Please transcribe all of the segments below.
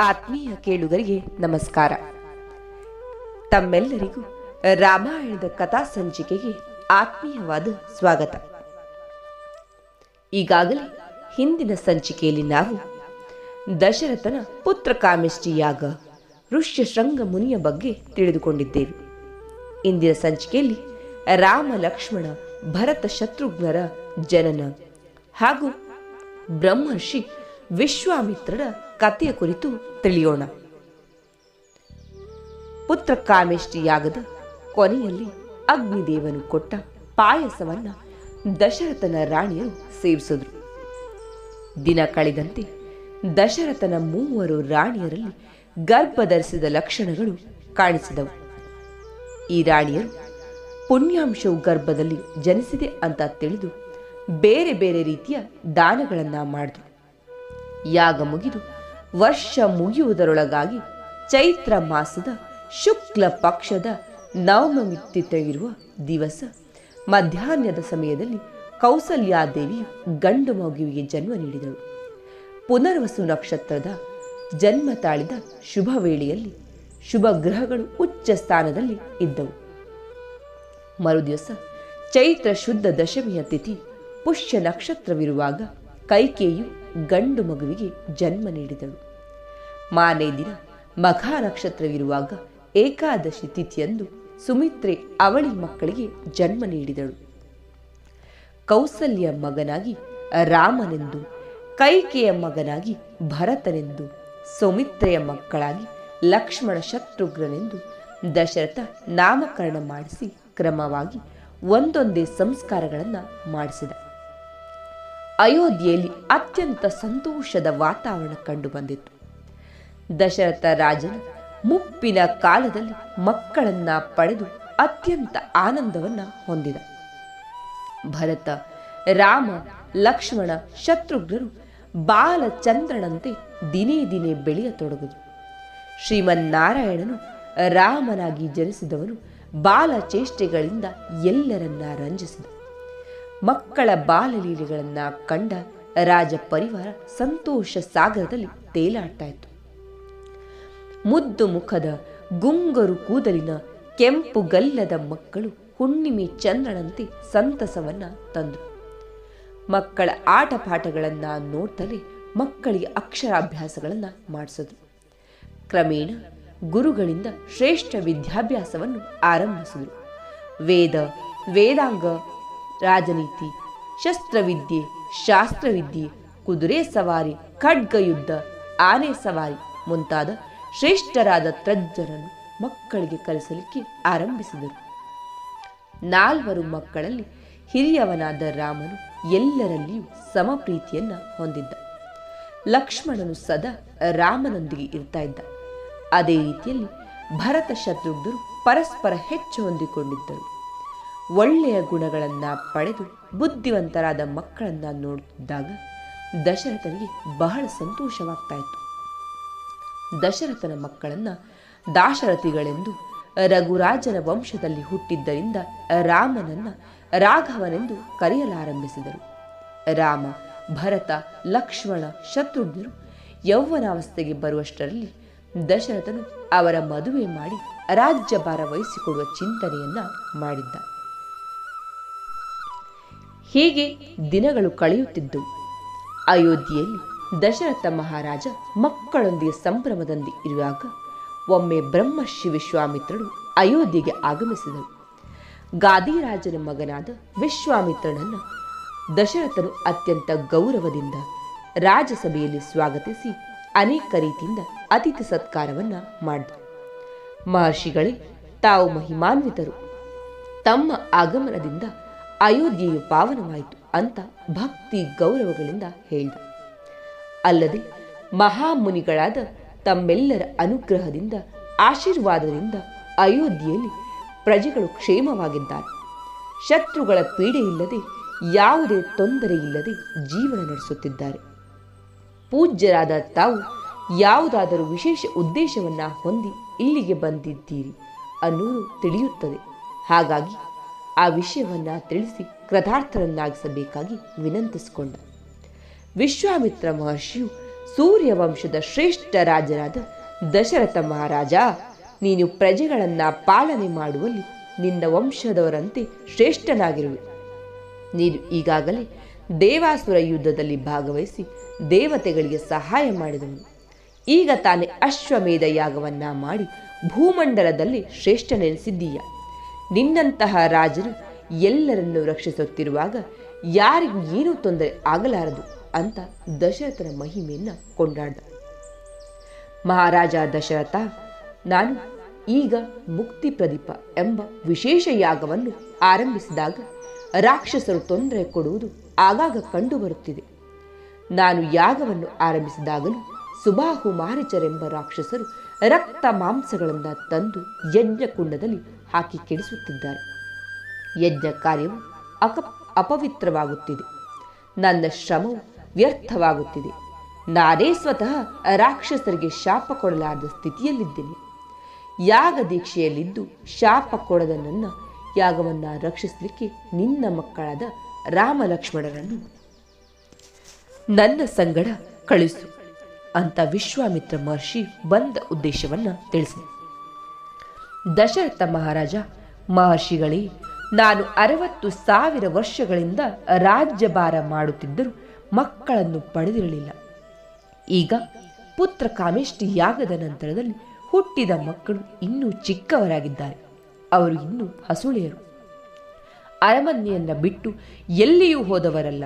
ಆತ್ಮೀಯ ಕೇಳುಗರಿಗೆ ನಮಸ್ಕಾರ. ತಮ್ಮೆಲ್ಲರಿಗೂ ರಾಮಾಯಣದ ಕಥಾ ಸಂಚಿಕೆಗೆ ಆತ್ಮೀಯವಾದ ಸ್ವಾಗತ. ಈಗಾಗಲೇ ಹಿಂದಿನ ಸಂಚಿಕೆಯಲ್ಲಿ ನಾವು ದಶರಥನ ಪುತ್ರ ಕಾಮಿಷ್ಟಿಯಾಗ ಋಷ್ಯ ಋಷ್ಯಶೃಂಗ ಮುನಿಯ ಬಗ್ಗೆ ತಿಳಿದುಕೊಂಡಿದ್ದೇವೆ. ಇಂದಿನ ಸಂಚಿಕೆಯಲ್ಲಿ ರಾಮ ಲಕ್ಷ್ಮಣ ಭರತ ಶತ್ರುಘ್ನರ ಜನನ ಹಾಗೂ ಬ್ರಹ್ಮರ್ಷಿ ವಿಶ್ವಾಮಿತ್ರರ ಕಥೆಯ ಕುರಿತು ತಿಳಿಯೋಣ. ಪುತ್ರ ಕಾಮೇಷ್ಟಿ ಯಾಗದ ಕೊನೆಯಲ್ಲಿ ಅಗ್ನಿದೇವನು ಕೊಟ್ಟ ಪಾಯಸವನ್ನ ದಶರಥನ ರಾಣಿಯರು ಸೇವಿಸಿದ್ರು. ದಿನ ಕಳೆದಂತೆ ದಶರಥನ ಮೂವರು ರಾಣಿಯರಲ್ಲಿ ಗರ್ಭ ಧರಿಸಿದ ಲಕ್ಷಣಗಳು ಕಾಣಿಸಿದವು. ಈ ರಾಣಿಯರು ಪುಣ್ಯಾಂಶವು ಗರ್ಭದಲ್ಲಿ ಜನಿಸಿದೆ ಅಂತ ತಿಳಿದು ಬೇರೆ ಬೇರೆ ರೀತಿಯ ದಾನಗಳನ್ನ ಮಾಡಿದ್ರು. ಯಾಗ ಮುಗಿದು ವರ್ಷ ಮುಗಿಯುವುದರೊಳಗಾಗಿ ಚೈತ್ರ ಮಾಸದ ಶುಕ್ಲ ಪಕ್ಷದ ನವಮಿ ಇರುವ ದಿವಸ. ಮಧ್ಯಾಹ್ನದ ಸಮಯದಲ್ಲಿ ಕೌಸಲ್ಯಾದೇವಿಯು ಗಂಡು ಮಗುವಿಗೆ ಜನ್ಮ ನೀಡಿದಳು. ಪುನರ್ವಸು ನಕ್ಷತ್ರದ ಜನ್ಮ ತಾಳಿದ ಶುಭ ವೇಳೆಯಲ್ಲಿ ಶುಭ ಗ್ರಹಗಳು ಉಚ್ಚ ಸ್ಥಾನದಲ್ಲಿ ಇದ್ದವು. ಮರುದಿವಸ ಚೈತ್ರ ಶುದ್ಧ ದಶಮಿಯ ತಿಥಿ ಪುಷ್ಯ ನಕ್ಷತ್ರವಿರುವಾಗ ಕೈಕೇಯು ಗಂಡು ಮಗುವಿಗೆ ಜನ್ಮ ನೀಡಿದಳು. ಮಾನೇ ದಿನ ಮಘ ನಕ್ಷತ್ರವಿರುವಾಗ ಏಕಾದಶಿ ತಿಥಿಯಂದು ಸುಮಿತ್ರೆ ಅವಳಿ ಮಕ್ಕಳಿಗೆ ಜನ್ಮ ನೀಡಿದಳು. ಕೌಸಲ್ಯ ಮಗನಾಗಿ ರಾಮನೆಂದು, ಕೈಕೆಯ ಮಗನಾಗಿ ಭರತನೆಂದು, ಸುಮಿತ್ರೆಯ ಮಕ್ಕಳಾಗಿ ಲಕ್ಷ್ಮಣ ಶತ್ರುಘ್ನನೆಂದು ದಶರಥ ನಾಮಕರಣ ಮಾಡಿಸಿ ಕ್ರಮವಾಗಿ ಒಂದೊಂದೇ ಸಂಸ್ಕಾರಗಳನ್ನು ಮಾಡಿಸಿದ. ಅಯೋಧ್ಯೆಯಲ್ಲಿ ಅತ್ಯಂತ ಸಂತೋಷದ ವಾತಾವರಣ ಕಂಡುಬಂದಿತ್ತು ದಶರಥ ರಾಜನು ಮುಪ್ಪಿನ ಕಾಲದಲ್ಲಿ ಮಕ್ಕಳನ್ನ ಪಡೆದು ಅತ್ಯಂತ ಆನಂದವನ್ನ ಹೊಂದಿದ. ಭರತ, ರಾಮ, ಲಕ್ಷ್ಮಣ, ಶತ್ರುಘ್ನರು ಬಾಲಚಂದ್ರನಂತೆ ದಿನೇ ದಿನೇ ಬೆಳೆಯತೊಡಗಿದರು. ಶ್ರೀಮನ್ನಾರಾಯಣನು ರಾಮನಾಗಿ ಜನಿಸಿದವನು ಬಾಲಚೇಷ್ಟೆಗಳಿಂದ ಎಲ್ಲರನ್ನ ರಂಜಿಸಿದ. ಮಕ್ಕಳ ಬಾಲಲೀಲೆಗಳನ್ನ ಕಂಡ ರಾಜ ಪರಿವಾರ ಸಂತೋಷ ಸಾಗರದಲ್ಲಿ ತೇಲಾಡ್ತಾ ಇತ್ತು. ಮುದ್ದು ಮುಖದ ಗುಂಗರು ಕೂದಲಿನ ಕೆಂಪು ಗಲ್ಲದ ಮಕ್ಕಳು ಹುಣ್ಣಿಮೆ ಚಂದ್ರನಂತೆ ಸಂತಸವನ್ನ ತಂದು ಮಕ್ಕಳ ಆಟ ಪಾಠಗಳನ್ನ ನೋಡ್ತಲೇ ಮಕ್ಕಳಿಗೆ ಅಕ್ಷರಾಭ್ಯಾಸಗಳನ್ನ ಮಾಡಿಸಿದ್ರು. ಕ್ರಮೇಣ ಗುರುಗಳಿಂದ ಶ್ರೇಷ್ಠ ವಿದ್ಯಾಭ್ಯಾಸವನ್ನು ಆರಂಭಿಸಿದರು. ವೇದ, ವೇದಾಂಗ, ರಾಜನೀತಿ, ಶಸ್ತ್ರವಿದ್ಯೆ, ಶಾಸ್ತ್ರವಿದ್ಯೆ, ಕುದುರೆ ಸವಾರಿ ಖಡ್ಗ ಯುದ್ಧ ಆನೆ ಸವಾರಿ ಮುಂತಾದ ಶ್ರೇಷ್ಠರಾದ ತಜ್ಜರನ್ನು ಮಕ್ಕಳಿಗೆ ಕಲಿಸಲಿಕ್ಕೆ ಆರಂಭಿಸಿದರು. ನಾಲ್ವರು ಮಕ್ಕಳಲ್ಲಿ ಹಿರಿಯವನಾದ ರಾಮನು ಎಲ್ಲರಲ್ಲಿಯೂ ಸಮಪ್ರೀತಿಯನ್ನ ಹೊಂದಿದ್ದ. ಲಕ್ಷ್ಮಣನು ಸದಾ ರಾಮನೊಂದಿಗೆ ಇರ್ತಾ ಇದ್ದ. ಅದೇ ರೀತಿಯಲ್ಲಿ ಭರತ ಶತ್ರುಘ್ನರು ಪರಸ್ಪರ ಹೆಚ್ಚು ಹೊಂದಿಕೊಂಡಿದ್ದರು. ಒಳ್ಳೆಯ ಗುಣಗಳನ್ನು ಪಡೆದು ಬುದ್ಧಿವಂತರಾದ ಮಕ್ಕಳನ್ನ ನೋಡುತ್ತಿದ್ದಾಗ ದಶರಥನಿಗೆ ಬಹಳ ಸಂತೋಷವಾಗ್ತಾ ಇತ್ತು. ದಶರಥನ ಮಕ್ಕಳನ್ನ ದಾಶರಥಿಗಳೆಂದು ರಘುರಾಜನ ವಂಶದಲ್ಲಿ ಹುಟ್ಟಿದ್ದರಿಂದ ರಾಮನನ್ನ ರಾಘವನೆಂದು ಕರೆಯಲಾರಂಭಿಸಿದರು. ರಾಮ, ಭರತ, ಲಕ್ಷ್ಮಣ, ಶತ್ರುಘ್ನರು ಯೌವನಾವಸ್ಥೆಗೆ ಬರುವಷ್ಟರಲ್ಲಿ ದಶರಥನು ಅವರ ಮದುವೆ ಮಾಡಿ ರಾಜ್ಯಭಾರ ವಹಿಸಿಕೊಡುವ ಚಿಂತನೆಯನ್ನ ಮಾಡಿದ್ದ. ಹೀಗೆ ದಿನಗಳು ಕಳೆಯುತ್ತಿದ್ದವು. ಅಯೋಧ್ಯೆಯಲ್ಲಿ ದಶರಥ ಮಹಾರಾಜ ಮಕ್ಕಳೊಂದಿಗೆ ಸಂಭ್ರಮದಲ್ಲಿ ಇರುವಾಗ ಒಮ್ಮೆ ಬ್ರಹ್ಮ ವಿಶ್ವಾಮಿತ್ರನು ಅಯೋಧ್ಯೆಗೆ ಆಗಮಿಸಿದರು ಗಾದಿರಾಜನ ಮಗನಾದ ವಿಶ್ವಾಮಿತ್ರನನ್ನು ದಶರಥನು ಅತ್ಯಂತ ಗೌರವದಿಂದ ರಾಜಸಭೆಯಲ್ಲಿ ಸ್ವಾಗತಿಸಿ ಅನೇಕ ರೀತಿಯಿಂದ ಅತಿಥಿ ಸತ್ಕಾರವನ್ನ ಮಾಡಿದರು ಮಹರ್ಷಿಗಳೇ, ತಾವು ಮಹಿಮಾನ್ವಿತರು. ತಮ್ಮ ಆಗಮನದಿಂದ ಅಯೋಧ್ಯೆಯು ಪಾವನವಾಯಿತು ಅಂತ ಭಕ್ತಿ ಗೌರವಗಳಿಂದ ಹೇಳಿದ. ಅಲ್ಲದೆ ಮಹಾಮುನಿಗಳಾದ ತಮ್ಮೆಲ್ಲರ ಅನುಗ್ರಹದಿಂದ, ಆಶೀರ್ವಾದದಿಂದ ಅಯೋಧ್ಯೆಯಲ್ಲಿ ಪ್ರಜೆಗಳು ಕ್ಷೇಮವಾಗಿದ್ದಾರೆ. ಶತ್ರುಗಳ ಪೀಡೆಯಿಲ್ಲದೆ ಯಾವುದೇ ತೊಂದರೆಯಿಲ್ಲದೆ ಜೀವನ ನಡೆಸುತ್ತಿದ್ದಾರೆ. ಪೂಜ್ಯರಾದ ತಾವು ಯಾವುದಾದರೂ ವಿಶೇಷ ಉದ್ದೇಶವನ್ನ ಹೊಂದಿ ಇಲ್ಲಿಗೆ ಬಂದಿದ್ದೀರಿ ಅನ್ನೋದು ತಿಳಿಯುತ್ತದೆ. ಹಾಗಾಗಿ ಆ ವಿಷಯವನ್ನ ತಿಳಿಸಿ ಕೃತಾರ್ಥರನ್ನಾಗಿಸಬೇಕಾಗಿ ವಿನಂತಿಸಿಕೊಂಡ ವಿಶ್ವಾಮಿತ್ರ ಮಹರ್ಷಿಯು ಸೂರ್ಯವಂಶದ ಶ್ರೇಷ್ಠ ರಾಜನಾದ ದಶರಥ ಮಹಾರಾಜ, ನೀನು ಪ್ರಜೆಗಳನ್ನ ಪಾಲನೆ ಮಾಡುವಲ್ಲಿ ನಿನ್ನ ವಂಶದವರಂತೆ ಶ್ರೇಷ್ಠನಾಗಿರುವೆ. ನೀನು ಈಗಾಗಲೇ ದೇವಾಸುರ ಯುದ್ಧದಲ್ಲಿ ಭಾಗವಹಿಸಿ ದೇವತೆಗಳಿಗೆ ಸಹಾಯ ಮಾಡಿದನು ಈಗ ತಾನೇ ಅಶ್ವಮೇಧ ಯಾಗವನ್ನ ಮಾಡಿ ಭೂಮಂಡಲದಲ್ಲಿ ಶ್ರೇಷ್ಠನೆನಿಸಿದ್ದೀಯ. ನಿನ್ನಂತಹ ರಾಜರು ಎಲ್ಲರನ್ನೂ ರಕ್ಷಿಸುತ್ತಿರುವಾಗ ಯಾರಿಗೂ ಏನೂ ತೊಂದರೆ ಆಗಲಾರದು. ಅಂತ ದಶರಥನ ಮಹಿಮೆಯನ್ನ ಕೊಂಡಾಡ್ದ. ಮಹಾರಾಜ ದಶರಥ, ನಾನು ಈಗ ಮುಕ್ತಿ ಪ್ರದೀಪ ಎಂಬ ವಿಶೇಷ ಯಾಗವನ್ನು ಆರಂಭಿಸಿದಾಗ ರಾಕ್ಷಸರು ತೊಂದರೆ ಕೊಡುವುದು ಆಗಾಗ ಕಂಡುಬರುತ್ತಿದೆ ನಾನು ಯಾಗವನ್ನು ಆರಂಭಿಸಿದಾಗಲೂ ಸುಬಾಹು ಮಾರಿಚರೆಂಬ ರಾಕ್ಷಸರು ರಕ್ತ ಮಾಂಸಗಳನ್ನು ತಂದು ಯಜ್ಞಕುಂಡದಲ್ಲಿ ಹಾಕಿ ಕೆಡಿಸುತ್ತಿದ್ದಾರೆ. ಯಜ್ಞ ಕಾರ್ಯವು ಅಕ ಅಪವಿತ್ರವಾಗುತ್ತಿದೆ. ನನ್ನ ಶ್ರಮವು ವ್ಯರ್ಥವಾಗುತ್ತಿದೆ. ನಾನೇ ಸ್ವತಃ ರಾಕ್ಷಸರಿಗೆ ಶಾಪ ಕೊಡಲಾದ ಸ್ಥಿತಿಯಲ್ಲಿದ್ದೇನೆ. ಯಾಗ ದೀಕ್ಷೆಯಲ್ಲಿದ್ದು ಶಾಪ ಕೊಡದ ನನ್ನ ಯಾಗವನ್ನು ರಕ್ಷಿಸಲಿಕ್ಕೆ ನಿನ್ನ ಮಕ್ಕಳಾದ ರಾಮ ಲಕ್ಷ್ಮಣರನ್ನು ನನ್ನ ಸಂಗಡ ಕಳಿಸು ಅಂತ ವಿಶ್ವಾಮಿತ್ರ ಮಹರ್ಷಿ ಬಂದ ಉದ್ದೇಶವನ್ನ ತಿಳಿಸಿದ. ದಶರಥ ಮಹಾರಾಜ, ಮಹರ್ಷಿಗಳೇ, ನಾನು ಅರವತ್ತು ಸಾವಿರ ವರ್ಷಗಳಿಂದ ರಾಜ್ಯಭಾರ ಮಾಡುತ್ತಿದ್ದರೂ ಮಕ್ಕಳನ್ನು ಪಡೆದಿರಲಿಲ್ಲ. ಈಗ ಪುತ್ರ ಕಾಮೇಷ್ಟಿ ಯಾಗದ ನಂತರದಲ್ಲಿ ಹುಟ್ಟಿದ ಮಕ್ಕಳು ಇನ್ನೂ ಚಿಕ್ಕವರಾಗಿದ್ದಾರೆ. ಅವರು ಇನ್ನೂ ಹಸುಳೆಯರು. ಅರಮನೆಯನ್ನು ಬಿಟ್ಟು ಎಲ್ಲಿಯೂ ಹೋದವರಲ್ಲ.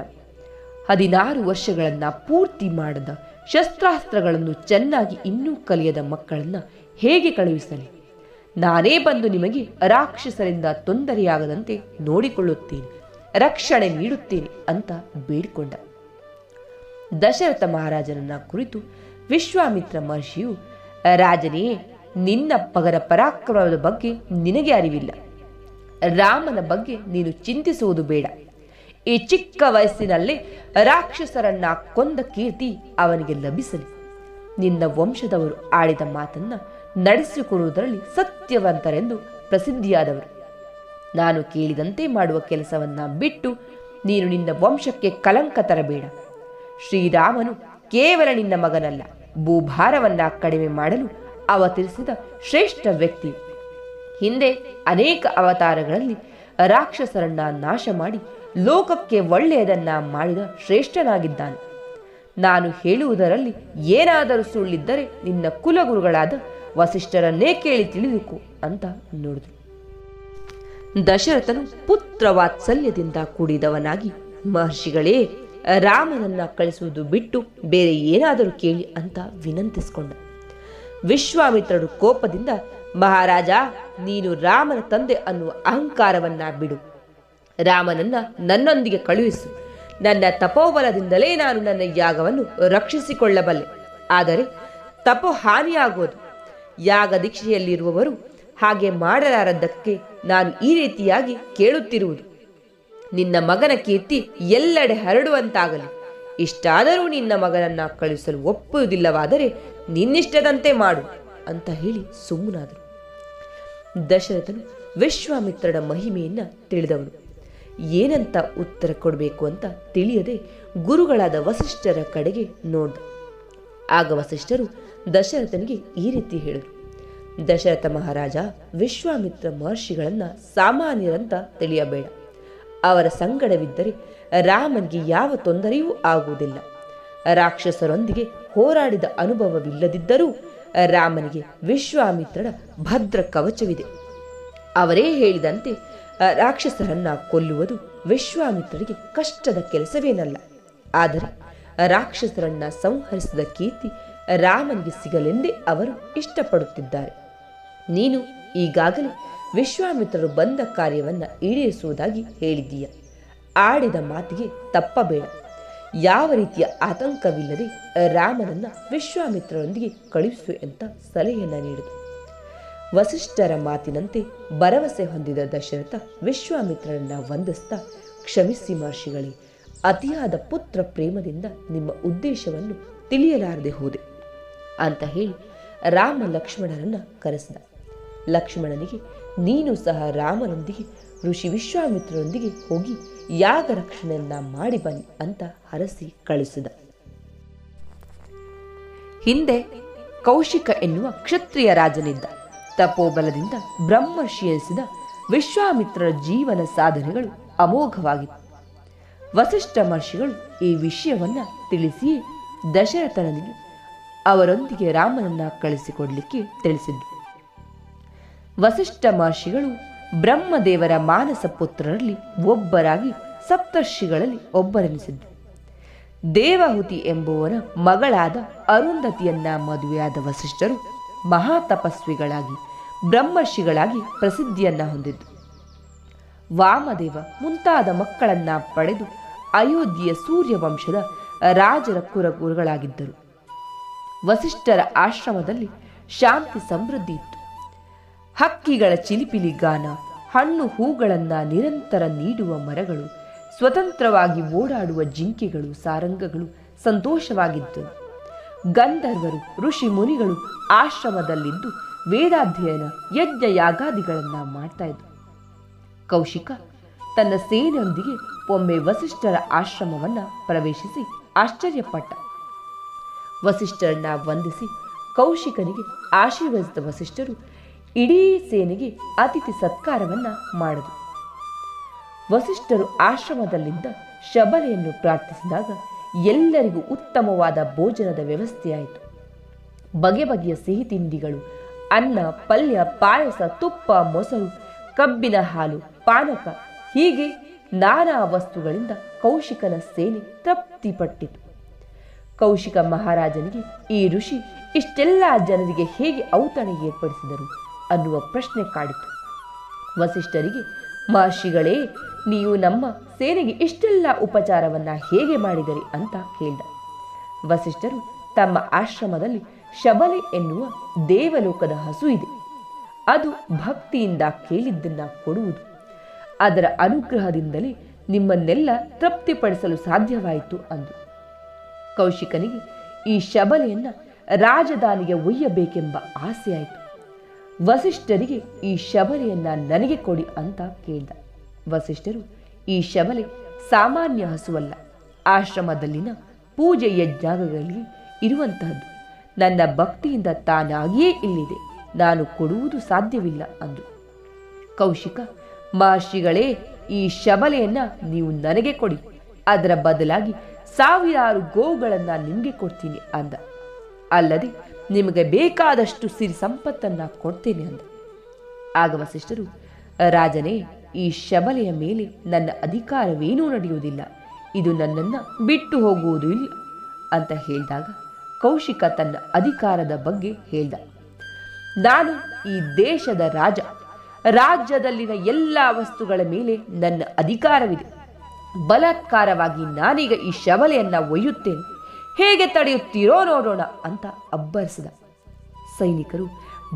ಹದಿನಾರು ವರ್ಷಗಳನ್ನು ಪೂರ್ತಿ ಮಾಡದ ಶಸ್ತ್ರಾಸ್ತ್ರಗಳನ್ನು ಚೆನ್ನಾಗಿ ಇನ್ನೂ ಕಲಿಯದ ಮಕ್ಕಳನ್ನು ಹೇಗೆ ಕಳುಹಿಸಲಿ? ನಾನೇ ಬಂದು ನಿಮಗೆ ರಾಕ್ಷಸರಿಂದ ತೊಂದರೆಯಾಗದಂತೆ ನೋಡಿಕೊಳ್ಳುತ್ತೇನೆ, ರಕ್ಷಣೆ ನೀಡುತ್ತೇನೆ ಅಂತ ಬೇಡಿಕೊಂಡ. ದಶರಥ ಮಹಾರಾಜನನ್ನ ಕುರಿತು ವಿಶ್ವಾಮಿತ್ರ ಮಹರ್ಷಿಯು, ರಾಜನೇ, ನಿನ್ನ ಪಗರ ಪರಾಕ್ರಮದ ಬಗ್ಗೆ ನಿನಗೆ ಅರಿವಿಲ್ಲ. ರಾಮನ ಬಗ್ಗೆ ನೀನು ಚಿಂತಿಸುವುದು ಬೇಡ. ಈ ಚಿಕ್ಕ ವಯಸ್ಸಿನಲ್ಲಿ ರಾಕ್ಷಸರನ್ನ ಕೊಂದ ಕೀರ್ತಿ ಅವನಿಗೆ ಲಭಿಸಲಿ. ನಿನ್ನ ವಂಶದವರು ಆಡಿದ ಮಾತನ್ನ ನಡೆಸಿಕೊಡುವುದರಲ್ಲಿ ಸತ್ಯವಂತರೆಂದು ಪ್ರಸಿದ್ಧಿಯಾದವರು. ನಾನು ಕೇಳಿದಂತೆ ಮಾಡುವ ಕೆಲಸವನ್ನ ಬಿಟ್ಟು ನೀನು ನಿನ್ನ ವಂಶಕ್ಕೆ ಕಲಂಕ ತರಬೇಡ. ಶ್ರೀರಾಮನು ಕೇವಲ ನಿನ್ನ ಮಗನಲ್ಲ, ಭೂಭಾರವನ್ನ ಕಡಿಮೆ ಮಾಡಲು ಅವತರಿಸಿದ ಶ್ರೇಷ್ಠ ವ್ಯಕ್ತಿ ಹಿಂದೆ ಅನೇಕ ಅವತಾರಗಳಲ್ಲಿ ರಾಕ್ಷಸರನ್ನ ನಾಶ ಮಾಡಿ ಲೋಕಕ್ಕೆ ಒಳ್ಳೆಯದನ್ನ ಮಾಡಿದ ಶ್ರೇಷ್ಠನಾಗಿದ್ದಾನೆ. ನಾನು ಹೇಳುವುದರಲ್ಲಿ ಏನಾದರೂ ಸುಳ್ಳಿದ್ದರೆ ನಿನ್ನ ಕುಲಗುರುಗಳಾದ ವಸಿಷ್ಠರನ್ನೇ ಕೇಳಿ ತಿಳಿದುಕು ಅಂತ ನೋಡಿದ್ರು ದಶರಥನು ಪುತ್ರ ವಾತ್ಸಲ್ಯದಿಂದ ಕೂಡಿದವನಾಗಿ ಮಹರ್ಷಿಗಳೇ ರಾಮನನ್ನ ಕಳಿಸುವುದು ಬಿಟ್ಟು ಬೇರೆ ಏನಾದರೂ ಕೇಳಿ ಅಂತ ವಿನಂತಿಸಿಕೊಂಡ. ವಿಶ್ವಾಮಿತ್ರರು ಕೋಪದಿಂದ, ಮಹಾರಾಜ, ನೀನು ರಾಮನ ತಂದೆ ಅನ್ನುವ ಅಹಂಕಾರವನ್ನ ಬಿಡು. ರಾಮನನ್ನ ನನ್ನೊಂದಿಗೆ ಕಳುಹಿಸು. ನನ್ನ ತಪೋಬಲದಿಂದಲೇ ನಾನು ನನ್ನ ಯಾಗವನ್ನು ರಕ್ಷಿಸಿಕೊಳ್ಳಬಲ್ಲೆ. ಆದರೆ ತಪೋ ಹಾನಿಯಾಗುವುದು ಯಾಗ ದೀಕ್ಷೆಯಲ್ಲಿರುವವರು ಹಾಗೆ ಮಾಡಲಾರದ್ದಕ್ಕೆ ನಾನು ಈ ರೀತಿಯಾಗಿ ಕೇಳುತ್ತಿರುವುದು. ನಿನ್ನ ಮಗನ ಕೀರ್ತಿ ಎಲ್ಲೆಡೆ ಹರಡುವಂತಾಗಲಿ. ಇಷ್ಟಾದರೂ ನಿನ್ನ ಮಗನನ್ನ ಕಳುಹಿಸಲು ಒಪ್ಪುವುದಿಲ್ಲವಾದರೆ ನಿನ್ನಿಷ್ಟದಂತೆ ಮಾಡು ಅಂತ ಹೇಳಿ ಸುಮ್ಮನಾದರು. ದಶರಥನು ವಿಶ್ವಾಮಿತ್ರನ ಮಹಿಮೆಯನ್ನ ತಿಳಿದವನು. ಏನಂತ ಉತ್ತರ ಕೊಡಬೇಕು ಅಂತ ತಿಳಿಯದೆ ಗುರುಗಳಾದ ವಸಿಷ್ಠರ ಕಡೆಗೆ ನೋಡ್ದ. ಆಗ ವಸಿಷ್ಠರು ದಶರಥನಿಗೆ ಈ ರೀತಿ ಹೇಳಿದರು. ದಶರಥ ಮಹಾರಾಜ, ವಿಶ್ವಾಮಿತ್ರ ಮಹರ್ಷಿಗಳನ್ನ ಸಾಮಾನ್ಯರಂತ ತಿಳಿಯಬೇಡ. ಅವರ ಸಂಗಡವಿದ್ದರೆ ರಾಮನಿಗೆ ಯಾವ ತೊಂದರೆಯೂ ಆಗುವುದಿಲ್ಲ. ರಾಕ್ಷಸರೊಂದಿಗೆ ಹೋರಾಡಿದ ಅನುಭವವಿಲ್ಲದಿದ್ದರೂ ರಾಮನಿಗೆ ವಿಶ್ವಾಮಿತ್ರನ ಭದ್ರ ಕವಚವಿದೆ ಅವರೇ ಹೇಳಿದಂತೆ ರಾಕ್ಷಸರನ್ನ ಕೊಲ್ಲುವುದು ವಿಶ್ವಾಮಿತ್ರರಿಗೆ ಕಷ್ಟದ ಕೆಲಸವೇನಲ್ಲ. ಆದರೆ ರಾಕ್ಷಸರನ್ನ ಸಂಹರಿಸಿದ ಕೀರ್ತಿ ರಾಮನಿಗೆ ಸಿಗಲೆಂದೇ ಅವರು ಇಷ್ಟಪಡುತ್ತಿದ್ದಾರೆ. ನೀನು ಈಗಾಗಲೇ ವಿಶ್ವಾಮಿತ್ರರು ಬಂದ ಕಾರ್ಯವನ್ನ ಈಡೇರಿಸುವುದಾಗಿ ಹೇಳಿದ್ದೀಯ. ಆಡಿದ ಮಾತಿಗೆ ತಪ್ಪಬೇಡ. ಯಾವ ರೀತಿಯ ಆತಂಕವಿಲ್ಲದೆ ರಾಮನನ್ನ ವಿಶ್ವಾಮಿತ್ರರೊಂದಿಗೆ ಕಳುಹಿಸು ಅಂತ ಸಲಹೆಯನ್ನು ನೀಡಿತು. ವಸಿಷ್ಠರ ಮಾತಿನಂತೆ ಭರವಸೆ ಹೊಂದಿದ ದಶರಥ ವಿಶ್ವಾಮಿತ್ರರನ್ನ ವಂದಿಸ್ತಾ ಕ್ಷಮಿಸಿ ಮಹರ್ಷಿಗಳೇ, ಅತಿಯಾದ ಪುತ್ರ ಪ್ರೇಮದಿಂದ ನಿಮ್ಮ ಉದ್ದೇಶವನ್ನು ತಿಳಿಯಲಾರದೆ ಹೋದೆ ಅಂತ ಹೇಳಿ ರಾಮ ಲಕ್ಷ್ಮಣರನ್ನ ಕರೆಸಿದ. ಲಕ್ಷ್ಮಣನಿಗೆ, ನೀನು ಸಹ ರಾಮನೊಂದಿಗೆ, ಋಷಿ ವಿಶ್ವಾಮಿತ್ರರೊಂದಿಗೆ ಹೋಗಿ ಯಾಗ ರಕ್ಷಣೆಯನ್ನ ಮಾಡಿ ಬನ್ನಿ ಅಂತ ಹರಸಿ ಕಳಿಸಿದ. ಹಿಂದೆ ಕೌಶಿಕ ಎನ್ನುವ ಕ್ಷತ್ರಿಯ ರಾಜನಿದ್ದ. ತಪೋಬಲದಿಂದ ಬ್ರಹ್ಮರ್ಷಿ ಎನಿಸಿದ ವಿಶ್ವಾಮಿತ್ರರ ಜೀವನ ಸಾಧನೆಗಳು ಅಮೋಘವಾಗಿತ್ತು ವಸಿಷ್ಠ ಮಹರ್ಷಿಗಳು ಈ ವಿಷಯವನ್ನ ತಿಳಿಸಿ ದಶರಥನಿಗೆ ಅವರೊಂದಿಗೆ ರಾಮನನ್ನ ಕಳಿಸಿಕೊಡ್ಲಿಕ್ಕೆ ತಿಳಿಸಿದ್ರು. ವಸಿಷ್ಠ ಮಹರ್ಷಿಗಳು ಬ್ರಹ್ಮದೇವರ ಮಾನಸ ಪುತ್ರರಲ್ಲಿ ಒಬ್ಬರಾಗಿ ಸಪ್ತರ್ಷಿಗಳಲ್ಲಿ ಒಬ್ಬರೆನಿಸಿದ್ರು ದೇವಹುತಿ ಎಂಬುವರ ಮಗಳಾದ ಅರುಂಧತಿಯನ್ನ ಮದುವೆಯಾದ ವಸಿಷ್ಠರು ಮಹಾತಪಸ್ವಿಗಳಾಗಿ, ಬ್ರಹ್ಮರ್ಷಿಗಳಾಗಿ ಪ್ರಸಿದ್ಧಿಯನ್ನ ಹೊಂದಿದ್ದು ವಾಮದೇವ ಮುಂತಾದ ಮಕ್ಕಳನ್ನ ಪಡೆದು ಅಯೋಧ್ಯೆಯ ಸೂರ್ಯವಂಶದ ರಾಜರ ಕುರಗುರುಗಳಾಗಿದ್ದರು. ವಸಿಷ್ಠರ ಆಶ್ರಮದಲ್ಲಿ ಶಾಂತಿ ಸಮೃದ್ಧಿ ಇತ್ತು. ಹಕ್ಕಿಗಳ ಚಿಲಿಪಿಲಿ ಗಾನ, ಹಣ್ಣು ಹೂಗಳನ್ನ ನಿರಂತರ ನೀಡುವ ಮರಗಳು, ಸ್ವತಂತ್ರವಾಗಿ ಓಡಾಡುವ ಜಿಂಕೆಗಳು, ಸಾರಂಗಗಳು ಸಂತೋಷವಾಗಿದ್ದವು ಗಂಧರ್ವರು, ಋಷಿ ಮುನಿಗಳು ಆಶ್ರಮದಲ್ಲಿದ್ದು ವೇದಾಧ್ಯಯನ ಯಜ್ಞ ಯಾಗಾದಿಗಳನ್ನ ಮಾಡ್ತಾ ಇದ್ದರು ಕೌಶಿಕ ತನ್ನ ಸೇನೆಯೊಂದಿಗೆ ಒಮ್ಮೆ ವಸಿಷ್ಠರ ಆಶ್ರಮವನ್ನ ಪ್ರವೇಶಿಸಿ ಆಶ್ಚರ್ಯಪಟ್ಟ. ವಸಿಷ್ಠರನ್ನ ವಂದಿಸಿ ಕೌಶಿಕನಿಗೆ ಆಶೀರ್ವದಿಸಿದ ವಸಿಷ್ಠರು ಇಡೀ ಸೇನೆಗೆ ಅತಿಥಿ ಸತ್ಕಾರವನ್ನ ಮಾಡಿದರು. ವಸಿಷ್ಠರು ಆಶ್ರಮದಲ್ಲಿದ್ದ ಶಬಲೆಯನ್ನು ಪ್ರಾರ್ಥಿಸಿದಾಗ ಎಲ್ಲರಿಗೂ ಉತ್ತಮವಾದ ಭೋಜನದ ವ್ಯವಸ್ಥೆಯಾಯಿತು. ಬಗೆ ಬಗೆಯ ಸಿಹಿ ತಿಂಡಿಗಳು, ಅನ್ನ, ಪಲ್ಯ, ಪಾಯಸ, ತುಪ್ಪ, ಮೊಸರು, ಕಬ್ಬಿನ ಹಾಲು, ಪಾನಕ, ಹೀಗೆ ನಾನಾ ವಸ್ತುಗಳಿಂದ ಕೌಶಿಕನ ಸೇನೆ ತೃಪ್ತಿಪಟ್ಟಿತು. ಕೌಶಿಕ ಮಹಾರಾಜನಿಗೆ ಈ ಋಷಿ ಇಷ್ಟೆಲ್ಲ ಜನರಿಗೆ ಹೇಗೆ ಔತಣ ಏರ್ಪಡಿಸಿದರು? ಅನ್ನುವ ಪ್ರಶ್ನೆ ಕಾಡಿತು. ವಸಿಷ್ಠರಿಗೆ, ಮಹರ್ಷಿಗಳೇ, ನೀವು ನಮ್ಮ ಸೇನೆಗೆ ಇಷ್ಟೆಲ್ಲ ಉಪಚಾರವನ್ನ ಹೇಗೆ ಮಾಡಿದರಿ? ಅಂತ ಕೇಳಿದ. ವಸಿಷ್ಠರು, ತಮ್ಮ ಆಶ್ರಮದಲ್ಲಿ ಶಬಲೆ ಎನ್ನುವ ದೇವಲೋಕದ ಹಸು ಇದೆ. ಅದು ಭಕ್ತಿಯಿಂದ ಕೇಳಿದ್ದನ್ನ ಕೊಡುವುದು. ಅದರ ಅನುಗ್ರಹದಿಂದಲೇ ನಿಮ್ಮನ್ನೆಲ್ಲ ತೃಪ್ತಿಪಡಿಸಲು ಸಾಧ್ಯವಾಯಿತು, ಅಂದು. ಕೌಶಿಕನಿಗೆ ಈ ಶಬಲೆಯನ್ನ ರಾಜಧಾನಿಗೆ ಒಯ್ಯಬೇಕೆಂಬ ಆಸೆಯಾಯಿತು ವಸಿಷ್ಠರಿಗೆ ಈ ಶಬಲೆಯನ್ನ ನನಗೆ ಕೊಡಿ ಅಂತ ಕೇಳಿದ. ವಸಿಷ್ಠರು ಈ ಶಬಲೆ ಸಾಮಾನ್ಯ ಹಸುವಲ್ಲ, ಆಶ್ರಮದಲ್ಲಿನ ಪೂಜೆ ಯಜ್ಞಾಗಗಳಲ್ಲಿ ಇರುವಂತಹದ್ದು. ನನ್ನ ಭಕ್ತಿಯಿಂದ ತಾನಾಗಿಯೇ ಇಲ್ಲಿದೆ, ನಾನು ಕೊಡುವುದು ಸಾಧ್ಯವಿಲ್ಲ ಅಂದು. ಕೌಶಿಕ, ಮಹರ್ಷಿಗಳೇ, ಈ ಶಬಲೆಯನ್ನ ನೀವು ನನಗೆ ಕೊಡಿ, ಅದರ ಬದಲಾಗಿ ಸಾವಿರಾರು ಗೋವುಗಳನ್ನು ನಿಮಗೆ ಕೊಡ್ತೀನಿ ಅಂದ. ಅಲ್ಲದೆ ನಿಮಗೆ ಬೇಕಾದಷ್ಟು ಸಿರಿ ಸಂಪತ್ತನ್ನ ಕೊಡ್ತೇನೆ ಅಂದ. ಆಗ ವಸಿಷ್ಠರು, ರಾಜನೇ, ಈ ಶಬಲೆಯ ಮೇಲೆ ನನ್ನ ಅಧಿಕಾರವೇನೂ ನಡೆಯುವುದಿಲ್ಲ. ಇದು ನನ್ನನ್ನು ಬಿಟ್ಟು ಹೋಗುವುದು ಇಲ್ಲ ಅಂತ ಹೇಳಿದಾಗ ಕೌಶಿಕ ತನ್ನ ಅಧಿಕಾರದ ಬಗ್ಗೆ ಹೇಳ್ದ. ನಾನು ಈ ದೇಶದ ರಾಜ. ರಾಜ್ಯದಲ್ಲಿನ ಎಲ್ಲ ವಸ್ತುಗಳ ಮೇಲೆ ನನ್ನ ಅಧಿಕಾರವಿದೆ. ಬಲಾತ್ಕಾರವಾಗಿ ನಾನೀಗ ಈ ಶಬಲೆಯನ್ನು ಒಯ್ಯುತ್ತೇನೆ. ಹೇಗೆ ತಡೆಯುತ್ತೀರೋ ನೋಡೋಣ ಅಂತ ಅಬ್ಬರಿಸಿದ. ಸೈನಿಕರು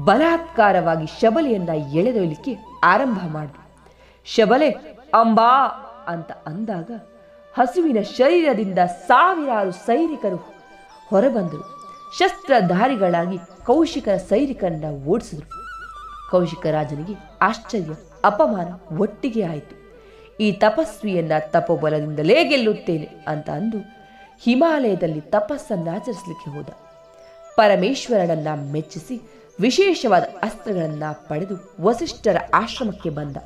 ಬಲಾತ್ಕಾರವಾಗಿ ಶಬಲೆಯನ್ನ ಎಳೆದೊಯ್ಲಿಕ್ಕೆ ಆರಂಭ ಮಾಡಿದ್ರು. ಶಬಲೆ, ಅಂಬಾ ಅಂತ ಅಂದಾಗ ಹಸುವಿನ ಶರೀರದಿಂದ ಸಾವಿರಾರು ಸೈನಿಕರು ಹೊರಬಂದರು. ಶಸ್ತ್ರಧಾರಿಗಳಾಗಿ ಕೌಶಿಕರ ಸೈನಿಕರನ್ನ ಓಡಿಸಿದರು. ಕೌಶಿಕ ರಾಜನಿಗೆ ಆಶ್ಚರ್ಯ, ಅಪಮಾನ ಒಟ್ಟಿಗೆ ಆಯಿತು. ಈ ತಪಸ್ವಿಯನ್ನ ತಪೋಬಲದಿಂದಲೇ ಗೆಲ್ಲುತ್ತೇನೆ ಅಂತ ಅಂದು ಹಿಮಾಲಯದಲ್ಲಿ ತಪಸ್ಸನ್ನಾಚರಿಸಲಿಕ್ಕೆ ಹೋದ. ಪರಮೇಶ್ವರನನ್ನ ಮೆಚ್ಚಿಸಿ ವಿಶೇಷವಾದ ಅಸ್ತ್ರಗಳನ್ನ ಪಡೆದು ವಸಿಷ್ಠರ ಆಶ್ರಮಕ್ಕೆ ಬಂದ.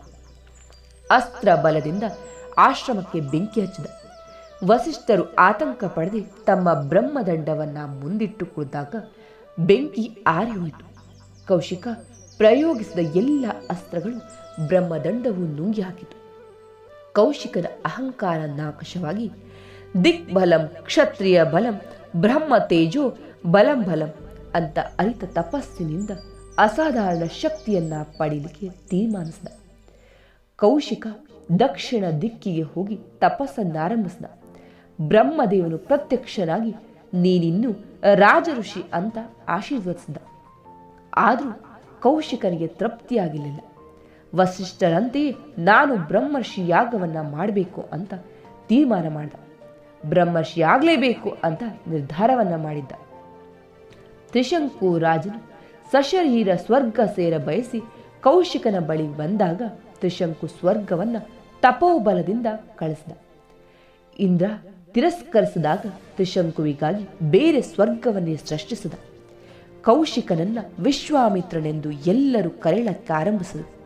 ಅಸ್ತ್ರ ಬಲದಿಂದ ಆಶ್ರಮಕ್ಕೆ ಬೆಂಕಿ ಹಚ್ಚಿದ. ವಸಿಷ್ಠರು ಆತಂಕ ಪಡೆದು ತಮ್ಮ ಬ್ರಹ್ಮದಂಡವನ್ನ ಮುಂದಿಟ್ಟು ಕುಳಿದಾಗ ಬೆಂಕಿ ಆರಿ ಹೋಯಿತು. ಕೌಶಿಕ ಪ್ರಯೋಗಿಸಿದ ಎಲ್ಲ ಅಸ್ತ್ರಗಳು ಬ್ರಹ್ಮದಂಡವು ನುಂಗಿ ಹಾಕಿತು. ಕೌಶಿಕನ ಅಹಂಕಾರ ನಾಕಶವಾಗಿ ದಿಕ್ಬಲಂ ಕ್ಷತ್ರಿಯ ಬಲಂ, ಬ್ರಹ್ಮ ತೇಜೋ, ಬಲಂ ಬಲಂ ಅಂತ ಅರಿತ ತಪಸ್ಸಿನಿಂದ ಅಸಾಧಾರಣ ಶಕ್ತಿಯನ್ನ ಪಡೀಲಿಕ್ಕೆ ತೀರ್ಮಾನಿಸಿದ. ಕೌಶಿಕ ದಕ್ಷಿಣ ದಿಕ್ಕಿಗೆ ಹೋಗಿ ತಪಸ್ಸನ್ನಾರಂಭಿಸಿದ. ಬ್ರಹ್ಮದೇವನು ಪ್ರತ್ಯಕ್ಷನಾಗಿ, ನೀನಿನ್ನು ರಾಜಋಷಿ ಅಂತ ಆಶೀರ್ವದಿಸಿದ. ಆದರೂ ಕೌಶಿಕನಿಗೆ ತೃಪ್ತಿಯಾಗಿರಲಿಲ್ಲ. ವಸಿಷ್ಠರಂತೆಯೇ ನಾನು ಬ್ರಹ್ಮರ್ಷಿ ಯಾಗವನ್ನ ಮಾಡಬೇಕು ಅಂತ ತೀರ್ಮಾನ ಮಾಡಿದ. ಬ್ರಹ್ಮರ್ಷಿ ಆಗಲೇಬೇಕು ಅಂತ ನಿರ್ಧಾರವನ್ನ ಮಾಡಿದ್ದ. ತ್ರಿಶಂಕು ರಾಜನು ಸಶರೀರ ಸ್ವರ್ಗ ಸೇರ ಬಯಸಿ ಕೌಶಿಕನ ಬಳಿ ಬಂದಾಗ ತ್ರಿಶಂಕು ಸ್ವರ್ಗವನ್ನ ತಪೋಬಲದಿಂದ ಕಳಿಸಿದ. ಇಂದ್ರ ತಿರಸ್ಕರಿಸಿದಾಗ ತ್ರಿಶಂಕುವಿಗಾಗಿ ಬೇರೆ ಸ್ವರ್ಗವನ್ನೇ ಸೃಷ್ಟಿಸಿದ. ಕೌಶಿಕನನ್ನ ವಿಶ್ವಾಮಿತ್ರನೆಂದು ಎಲ್ಲರೂ ಕರೆಯಲಕ್ಕೆ ಆರಂಭಿಸಿದರು.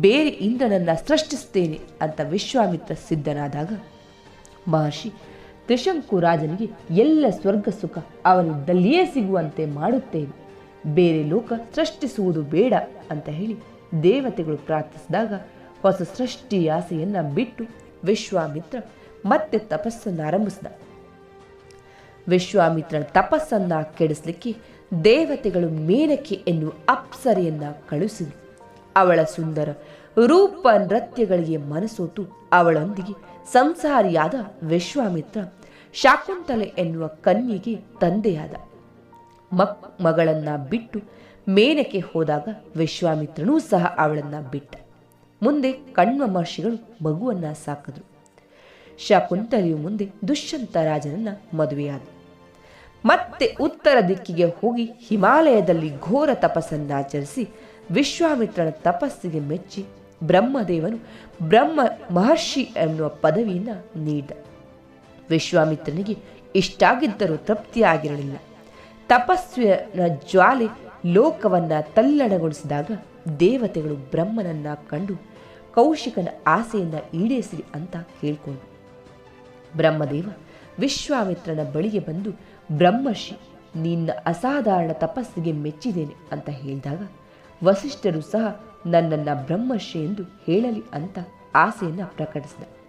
ಬೇರೆ ಇಂದ್ರನನ್ನ ಸೃಷ್ಟಿಸ್ತೇನೆ ಅಂತ ವಿಶ್ವಾಮಿತ್ರ ಸಿದ್ಧನಾದಾಗ ಮಹರ್ಷಿ ತ್ರಿಶಂಕು ರಾಜನಿಗೆ ಎಲ್ಲ ಸ್ವರ್ಗ ಸುಖ ಅವನಿದ್ದಲ್ಲಿಯೇ ಸಿಗುವಂತೆ ಮಾಡುತ್ತೇವೆ ಬೇರೆ ಲೋಕ ಸೃಷ್ಟಿಸುವುದು ಬೇಡ ಅಂತ ಹೇಳಿ ದೇವತೆಗಳು ಪ್ರಾರ್ಥಿಸಿದಾಗ ಹೊಸ ಸೃಷ್ಟಿ ಆಸೆಯನ್ನ ಬಿಟ್ಟು ವಿಶ್ವಾಮಿತ್ರ ಮತ್ತೆ ತಪಸ್ಸನ್ನು ಆರಂಭಿಸಿದ. ವಿಶ್ವಾಮಿತ್ರನ ತಪಸ್ಸನ್ನ ಕೆಡಿಸಲಿಕ್ಕೆ ದೇವತೆಗಳು ಮೇನಕೆ ಎನ್ನುವ ಅಪ್ಸರೆಯನ್ನ ಕಳುಹಿಸಿದರು ಅವಳ ಸುಂದರ ರೂಪ ನೃತ್ಯಗಳಿಗೆ ಮನಸೋತು ಅವಳೊಂದಿಗೆ ಸಂಸಾರಿಯಾದ ವಿಶ್ವಾಮಿತ್ರ ಶಾಕುಂತಲೆ ಎನ್ನುವ ಕನ್ಯೆಗೆ ತಂದೆಯಾದ. ಮಕ್ ಮಗಳನ್ನ ಬಿಟ್ಟು ಮೇನಕ್ಕೆ ಹೋದಾಗ ವಿಶ್ವಾಮಿತ್ರನೂ ಸಹ ಅವಳನ್ನ ಬಿಟ್ಟ. ಮುಂದೆ ಕಣ್ವ ಮಹರ್ಷಿಗಳು ಮಗುವನ್ನ ಸಾಕಿದ್ರು. ಶಕುಂತಲೆಯು ಮುಂದೆ ದುಷ್ಯಂತ ರಾಜನನ್ನ ಮದುವೆಯಾದ ಮತ್ತೆ ಉತ್ತರ ದಿಕ್ಕಿಗೆ ಹೋಗಿ ಹಿಮಾಲಯದಲ್ಲಿ ಘೋರ ತಪಸ್ಸನ್ನಾಚರಿಸಿ ವಿಶ್ವಾಮಿತ್ರನ ತಪಸ್ಸಿಗೆ ಮೆಚ್ಚಿ ಬ್ರಹ್ಮದೇವನು ಬ್ರಹ್ಮ ಮಹರ್ಷಿ ಎನ್ನುವ ಪದವಿಯನ್ನು ನೀಡಿದ. ವಿಶ್ವಾಮಿತ್ರನಿಗೆ ಇಷ್ಟಾಗಿದ್ದರೂ ತೃಪ್ತಿಯಾಗಿರಲಿಲ್ಲ. ತಪಸ್ವಿಯನ ಜ್ವಾಲೆ ಲೋಕವನ್ನ ತಲ್ಲಣಗೊಳಿಸಿದಾಗ ದೇವತೆಗಳು ಬ್ರಹ್ಮನನ್ನ ಕಂಡು ಕೌಶಿಕನ ಆಸೆಯನ್ನ ಈಡೇರಿಸಿ ಅಂತ ಕೇಳಿಕೊಂಡು ಬ್ರಹ್ಮದೇವ, ವಿಶ್ವಾಮಿತ್ರನ ಬಳಿಗೆ ಬಂದು, ಬ್ರಹ್ಮರ್ಷಿ, ನಿನ್ನ ಅಸಾಧಾರಣ ತಪಸ್ಸಿಗೆ ಮೆಚ್ಚಿದ್ದೇನೆ ಅಂತ ಹೇಳಿದಾಗ ವಸಿಷ್ಠರು ಸಹ ನನ್ನನ್ನು ಬ್ರಹ್ಮರ್ಷಿ ಎಂದು ಹೇಳಲಿ ಅಂತ ಆಸೆಯನ್ನು ಪ್ರಕಟಿಸಿದ.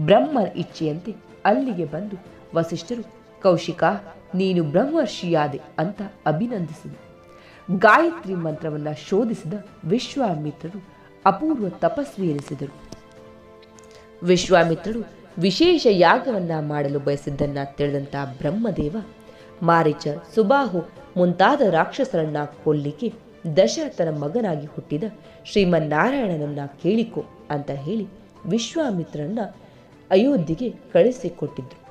ಬ್ರಹ್ಮನ ಇಚ್ಛೆಯಂತೆ ಅಲ್ಲಿಗೆ ಬಂದು ವಸಿಷ್ಠರು, ಕೌಶಿಕ, ನೀನು ಬ್ರಹ್ಮರ್ಷಿಯಾದೆ ಅಂತ ಅಭಿನಂದಿಸಿದ ಗಾಯತ್ರಿ ಮಂತ್ರವನ್ನು ಶೋಧಿಸಿದ ವಿಶ್ವಾಮಿತ್ರರು ಅಪೂರ್ವ ತಪಸ್ವಿ ಎನಿಸಿದರು. ವಿಶ್ವಾಮಿತ್ರರು ವಿಶೇಷ ಯಾಗವನ್ನ ಮಾಡಲು ಬಯಸಿದ್ದನ್ನ ತಿಳಿದಂತ ಬ್ರಹ್ಮದೇವ, ಮಾರಿಚ ಸುಬಾಹು ಮುಂತಾದ ರಾಕ್ಷಸರನ್ನ ಕೊಲ್ಲಿಕ್ಕೆ ದಶರಥನ ಮಗನಾಗಿ ಹುಟ್ಟಿದ ಶ್ರೀಮನ್ನಾರಾಯಣನನ್ನ ಕೇಳಿಕೊ ಅಂತ ಹೇಳಿ ವಿಶ್ವಾಮಿತ್ರನ್ನ ಅಯೋಧ್ಯೆಗೆ ಕಳಿಸಿಕೊಟ್ಟಿದ್ರು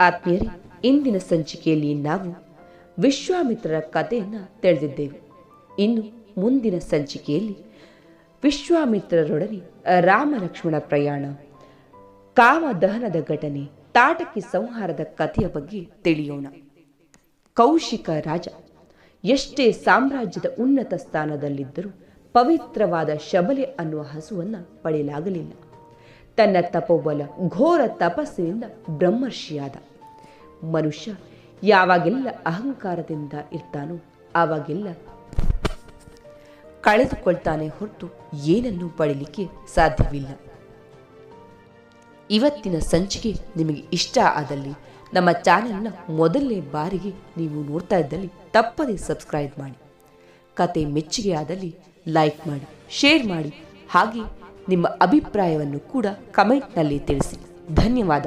ಆತ್ಮೀಯರೇ, ಇಂದಿನ ಸಂಚಿಕೆಯಲ್ಲಿ ನಾವು ವಿಶ್ವಾಮಿತ್ರರ ಕಥೆಯನ್ನು ತಿಳಿದಿದ್ದೇವೆ. ಇನ್ನು ಮುಂದಿನ ಸಂಚಿಕೆಯಲ್ಲಿ ವಿಶ್ವಾಮಿತ್ರರೊಡನೆ ರಾಮ ಲಕ್ಷ್ಮಣ ಪ್ರಯಾಣ ಕಾಮ ದಹನದ ಘಟನೆ ತಾಟಕಿ ಸಂಹಾರದ ಕಥೆಯ ಬಗ್ಗೆ ತಿಳಿಯೋಣ. ಕೌಶಿಕ ರಾಜ ಎಷ್ಟೇ ಸಾಮ್ರಾಜ್ಯದ ಉನ್ನತ ಸ್ಥಾನದಲ್ಲಿದ್ದರೂ ಪವಿತ್ರವಾದ ಶಬಲೆ ಅನ್ನುವ ಹಸುವನ್ನ ಪಡೆಯಲಾಗಲಿಲ್ಲ. ತನ್ನ ತಪೋಬಲ ಘೋರ ತಪಸ್ಸಿನಿಂದ ಬ್ರಹ್ಮರ್ಷಿಯಾದ. ಮನುಷ್ಯ ಯಾವಾಗೆಲ್ಲ ಅಹಂಕಾರದಿಂದ ಇರ್ತಾನೋ ಆವಾಗೆಲ್ಲ ಕಳೆದುಕೊಳ್ತಾನೆ ಹೊರತು ಏನನ್ನೂ ಪಡೀಲಿಕ್ಕೆ ಸಾಧ್ಯವಿಲ್ಲ. ಇವತ್ತಿನ ಸಂಚಿಕೆ ನಿಮಗೆ ಇಷ್ಟ ಆದಲ್ಲಿ ನಮ್ಮ ಚಾನೆಲ್ನ ಮೊದಲನೇ ಬಾರಿಗೆ ನೀವು ನೋಡ್ತಾ ಇದ್ದಲ್ಲಿ ತಪ್ಪದೇ ಸಬ್ಸ್ಕ್ರೈಬ್ ಮಾಡಿ. ಕತೆ ಮೆಚ್ಚುಗೆ ಆದಲ್ಲಿ ಲೈಕ್ ಮಾಡಿ ಶೇರ್ ಮಾಡಿ ಹಾಗೆ ನಿಮ್ಮ ಅಭಿಪ್ರಾಯವನ್ನು ಕೂಡ ಕಮೆಂಟ್ನಲ್ಲಿ ತಿಳಿಸಿ. ಧನ್ಯವಾದ.